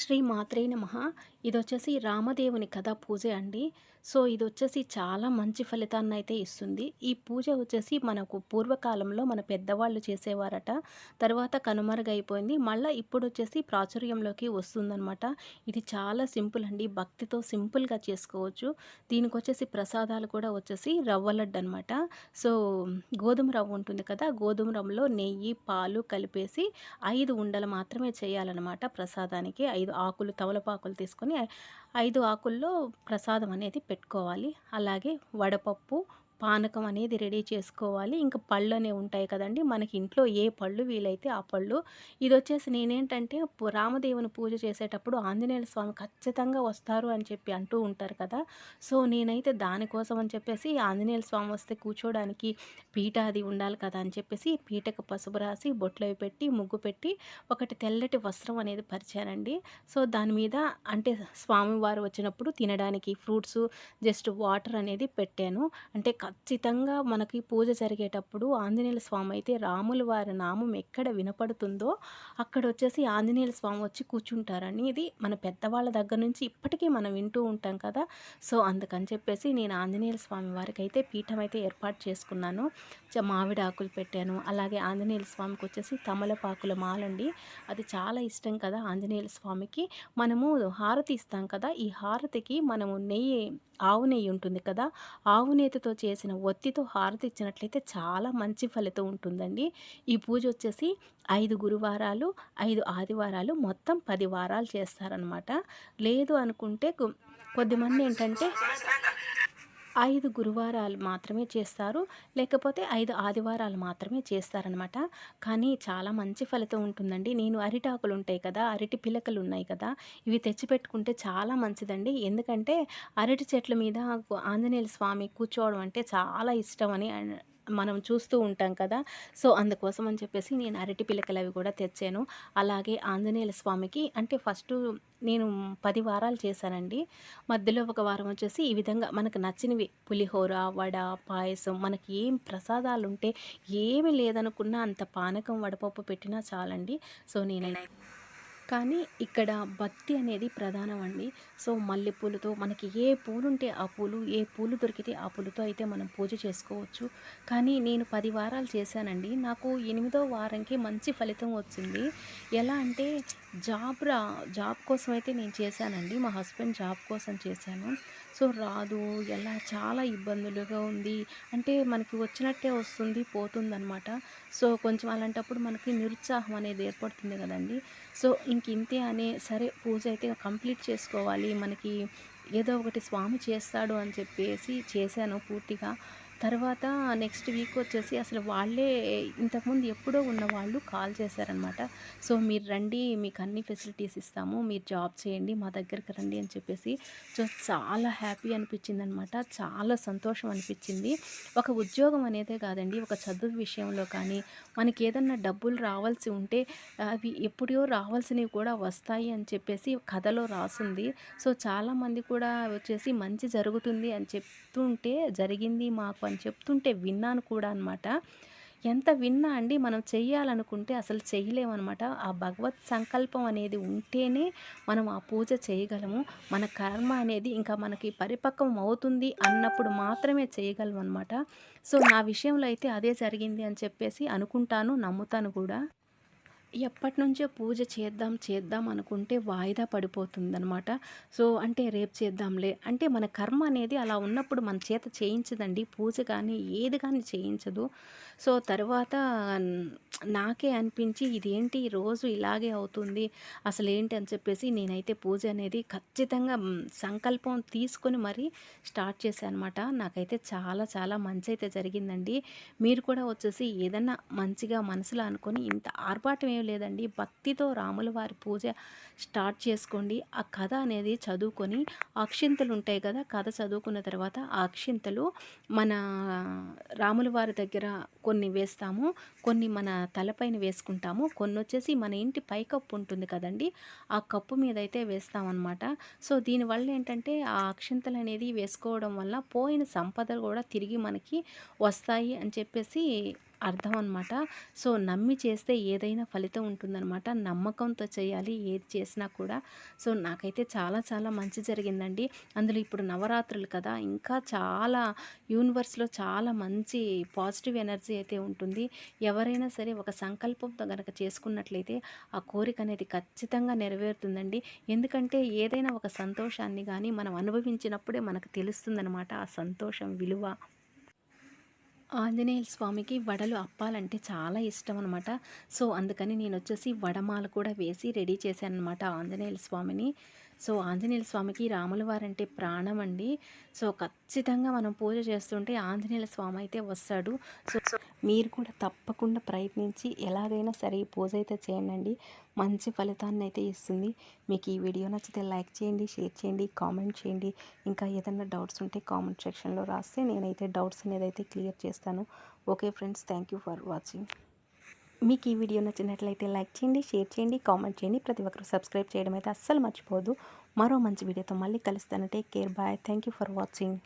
శ్రీ మాత్రే నమ. ఇది వచ్చేసి రామదేవుని కథ పూజ అండి. సో ఇది వచ్చేసి చాలా మంచి ఫలితాన్ని అయితే ఇస్తుంది. ఈ పూజ వచ్చేసి మనకు పూర్వకాలంలో మన పెద్దవాళ్ళు చేసేవారట. తర్వాత కనుమరుగైపోయింది. మళ్ళీ ఇప్పుడు వచ్చేసి ప్రాచుర్యంలోకి వస్తుందన్నమాట. ఇది చాలా సింపుల్ అండి. భక్తితో సింపుల్గా చేసుకోవచ్చు. దీనికి వచ్చేసి ప్రసాదాలు కూడా వచ్చేసి రవ్వ లడ్డు అనమాట సో గోధుమ రవ్వ ఉంటుంది కదా గోధుమ రవ్వలో నెయ్యి పాలు కలిపేసి ఐదు ఉండలు మాత్రమే చేయాలన్నమాట ప్రసాదానికి. ఐదు ఆకులు తమలపాకులు తీసుకొని ఐదు ఆకుల్లో ప్రసాదం అనేది పెట్టుకోవాలి. అలాగే వడపప్పు పానకం అనేది రెడీ చేసుకోవాలి. ఇంకా పళ్ళు అనేవి ఉంటాయి కదండి. మనకి ఇంట్లో ఏ పళ్ళు వీలైతే ఆ పళ్ళు. ఇది వచ్చేసి నేనేంటంటే రామదేవుని పూజ చేసేటప్పుడు ఆంజనేయుల స్వామి ఖచ్చితంగా వస్తారు అని చెప్పి అంటూ ఉంటారు కదా. సో నేనైతే దానికోసం అని చెప్పేసి ఆంజనేయుల స్వామి వస్తే కూర్చోడానికి పీట అది ఉండాలి కదా అని చెప్పేసి పీటకు పసుపు రాసి బొట్లు పెట్టి ముగ్గు పెట్టి ఒకటి తెల్లటి వస్త్రం అనేది పరిచానండి. సో దాని మీద అంటే స్వామివారు వచ్చినప్పుడు తినడానికి ఫ్రూట్స్ జస్ట్ వాటర్ అనేది పెట్టాను. అంటే ఖచ్చితంగా మనకి పూజ జరిగేటప్పుడు ఆంజనేయుల స్వామి అయితే రాముల వారి నామం ఎక్కడ వినపడుతుందో అక్కడ వచ్చేసి ఆంజనేయుల స్వామి వచ్చి కూర్చుంటారని ఇది మన పెద్దవాళ్ళ దగ్గర నుంచి ఇప్పటికీ మనం వింటూ ఉంటాం కదా. సో అందుకని చెప్పేసి నేను ఆంజనేయుల స్వామి వారికి అయితే పీఠం అయితే ఏర్పాటు చేసుకున్నాను. మామిడి ఆకులు పెట్టాను. అలాగే ఆంజనేయుల స్వామికి వచ్చేసి తమలపాకుల మాలండి అది చాలా ఇష్టం కదా ఆంజనేయుల స్వామికి. మనము హారతి ఇస్తాం కదా. ఈ హారతికి మనము నెయ్యి ఆవు నెయ్యి ఉంటుంది కదా. ఆవు నేతితో చేసిన ఒత్తితో హారతి ఇచ్చినట్లయితే చాలా మంచి ఫలితం ఉంటుందండి. ఈ పూజ వచ్చేసి ఐదు గురువారాలు ఐదు ఆదివారాలు మొత్తం పది వారాలు చేస్తారనమాట లేదు అనుకుంటే కొద్దిమంది ఏంటంటే ఐదు గురువారాలు మాత్రమే చేస్తారు. లేకపోతే ఐదు ఆదివారాలు మాత్రమే చేస్తారనమాట. కానీ చాలా మంచి ఫలితం ఉంటుందండి. నేను అరిటాకులు ఉంటాయి కదా అరటి పిలకలు ఉన్నాయి కదా ఇవి తెచ్చిపెట్టుకుంటే చాలా మంచిదండి. ఎందుకంటే అరటి చెట్ల మీద ఆంజనేయుల స్వామి కూర్చోవడం అంటే చాలా ఇష్టం అని మనం చూస్తూ ఉంటాం కదా! సో అందుకోసం అని చెప్పేసి నేను అరటి పిలకలు అవి కూడా తెచ్చాను. అలాగే ఆంజనేయుల స్వామికి అంటే ఫస్ట్ నేను పది వారాలు చేశానండి. మధ్యలో ఒక వారం వచ్చేసి ఈ విధంగా మనకు నచ్చినవి పులిహోర వడ పాయసం మనకి ఏం ప్రసాదాలు ఉంటే ఏమి లేదనుకున్నా అంత పానకం వడపప్పు పెట్టినా చాలండి. సో నేనైతే కానీ ఇక్కడ భక్తి అనేది ప్రధానం అండి. సో మల్లెపూలతో మనకి ఏ పూలు ఉంటే ఆ పూలు ఏ పూలు దొరికితే ఆ పూలతో అయితే మనం పూజ చేసుకోవచ్చు. కానీ నేను పది వారాలు చేశానండి. నాకు ఎనిమిదో వారంకి మంచి ఫలితం వచ్చింది. ఎలా అంటే జాబ్ రా జాబ్ కోసం అయితే నేను చేశానండి. మా హస్బెండ్ జాబ్ కోసం చేశాను. సో రాదు ఎలా చాలా ఇబ్బందులుగా ఉంది. అంటే మనకి వచ్చినట్టే వస్తుంది పోతుందనమాట సో కొంచెం అలాంటప్పుడు మనకి నిరుత్సాహం అనేది ఏర్పడుతుంది కదండి. సో ఇంక ఇంతే అనే సరే పూజ అయితే కంప్లీట్ చేసుకోవాలి. మనకి ఏదో ఒకటి స్వామి చేస్తాడు అని చెప్పేసి చేశాను పూర్తిగా. తర్వాత నెక్స్ట్ వీక్ వచ్చేసి అసలు వాళ్ళే ఇంతకుముందు ఎప్పుడో ఉన్న వాళ్ళు కాల్ చేశారనమాట సో మీరు రండి మీకు అన్ని ఫెసిలిటీస్ ఇస్తాము మీరు జాబ్ చేయండి మా దగ్గరికి రండి అని చెప్పేసి. సో చాలా హ్యాపీ అనిపించింది అనమాట చాలా సంతోషం అనిపించింది. ఒక ఉద్యోగం అనేదే కాదండి ఒక చదువు విషయంలో కానీ మనకి ఏదన్నా డబ్బులు రావాల్సి ఉంటే అవి ఎప్పుడో రావాల్సినవి కూడా వస్తాయి అని చెప్పేసి కథలో రాసింది. సో చాలామంది కూడా వచ్చేసి మంచి జరుగుతుంది అని చెప్తుంటే జరిగింది మాకు అని చెప్తుంటే విన్నాను కూడా అనమాట ఎంత విన్నా అండి మనం చెయ్యాలనుకుంటే అసలు చేయలేమన్నమాట ఆ భగవత్ సంకల్పం అనేది ఉంటేనే మనం ఆ పూజ చేయగలము. మన కర్మ అనేది ఇంకా మనకి పరిపక్వం అవుతుంది అన్నప్పుడు మాత్రమే చేయగలం అనమాట సో నా విషయంలో అయితే అదే జరిగింది అని చెప్పేసి అనుకుంటాను నమ్ముతాను కూడా. ఎప్పటి నుంచో పూజ చేద్దాం చేద్దాం అనుకుంటే వాయిదా పడిపోతుందనమాట సో అంటే రేపు చేద్దాంలే. అంటే మన కర్మ అనేది అలా ఉన్నప్పుడు మన చేత చేయించదండి. పూజ కానీ ఏది కానీ చేయించదు. సో తర్వాత నాకే అనిపించి ఇదేంటి రోజు ఇలాగే అవుతుంది అసలు ఏంటి అని చెప్పేసి నేనైతే పూజ అనేది ఖచ్చితంగా సంకల్పం తీసుకొని మరీ స్టార్ట్ చేశాను అనమాట నాకైతే చాలా చాలా మంచి అయితే జరిగిందండి. మీరు కూడా వచ్చేసి ఏదన్నా మంచిగా మనసులో అనుకొని ఇంత ఆర్భాటం ఏం లేదండి. భక్తితో రాముల వారి పూజ స్టార్ట్ చేసుకోండి. ఆ కథ అనేది చదువుకొని అక్షింతలు ఉంటాయి కదా కథ చదువుకున్న తర్వాత ఆ అక్షింతలు మన రాముల వారి దగ్గర కొన్ని వేస్తాము కొన్ని మన తలపైన వేసుకుంటాము కొన్ని వచ్చేసి మన ఇంటి పైకప్పు ఉంటుంది కదండి ఆ కప్పు మీద అయితే వేస్తామన్నమాట. సో దీనివల్ల ఏంటంటే ఆ అక్షింతలు అనేది వేసుకోవడం వల్ల పోయిన సంపద కూడా తిరిగి మనకి వస్తాయి అని చెప్పేసి అర్థం అనమాట సో నమ్మి చేస్తే ఏదైనా ఫలితం ఉంటుందన్నమాట. నమ్మకంతో చేయాలి ఏది చేసినా కూడా. సో నాకైతే చాలా చాలా మంచి జరిగిందండి. అందులో ఇప్పుడు నవరాత్రులు కదా ఇంకా చాలా యూనివర్స్లో చాలా మంచి పాజిటివ్ ఎనర్జీ అయితే ఉంటుంది. ఎవరైనా సరే ఒక సంకల్పంతో కనుక చేసుకున్నట్లయితే ఆ కోరిక అనేది ఖచ్చితంగా నెరవేరుతుందండి. ఎందుకంటే ఏదైనా ఒక సంతోషాన్ని కానీ మనం అనుభవించినప్పుడే మనకు తెలుస్తుందనమాట ఆ సంతోషం విలువ. ఆంజనేయ స్వామికి వడలు అప్పాలంటే చాలా ఇష్టం అనమాట సో అందుకని నేను వచ్చేసి వడమాల కూడా వేసి రెడీ చేశాను అనమాట ఆంజనేయ స్వామిని. సో ఆంజనేయ స్వామికి రాముల వారంటే ప్రాణం అండి సో ఖచ్చితంగా మనం పూజ చేస్తుంటే ఆంజనేయ స్వామి అయితే వస్తాడు. సో మీరు కూడా తప్పకుండా ప్రయత్నించి ఎలాగైనా సరే ఈ పూజ అయితే చేయండి మంచి ఫలితాన్ని అయితే ఇస్తుంది. మీకు ఈ వీడియో నచ్చితే లైక్ చేయండి షేర్ చేయండి కామెంట్ చేయండి. ఇంకా ఏదైనా డౌట్స్ ఉంటే కామెంట్ సెక్షన్లో రాస్తే నేనైతే డౌట్స్ అనేది అయితే క్లియర్ చేస్తాను. Okay friends thank you for watching. మీకు ఈ వీడియో నచ్చినట్లయితే లైక్ చేయండి షేర్ చేయండి కామెంట్ చేయండి. ప్రతి ఒక్కరు సబ్స్క్రైబ్ చేయడం అయితే అస్సలు మర్చిపోదు మరో మంచి వీడియోతో మళ్ళీ కలుస్తాను. Take care. Bye. Thank you for watching.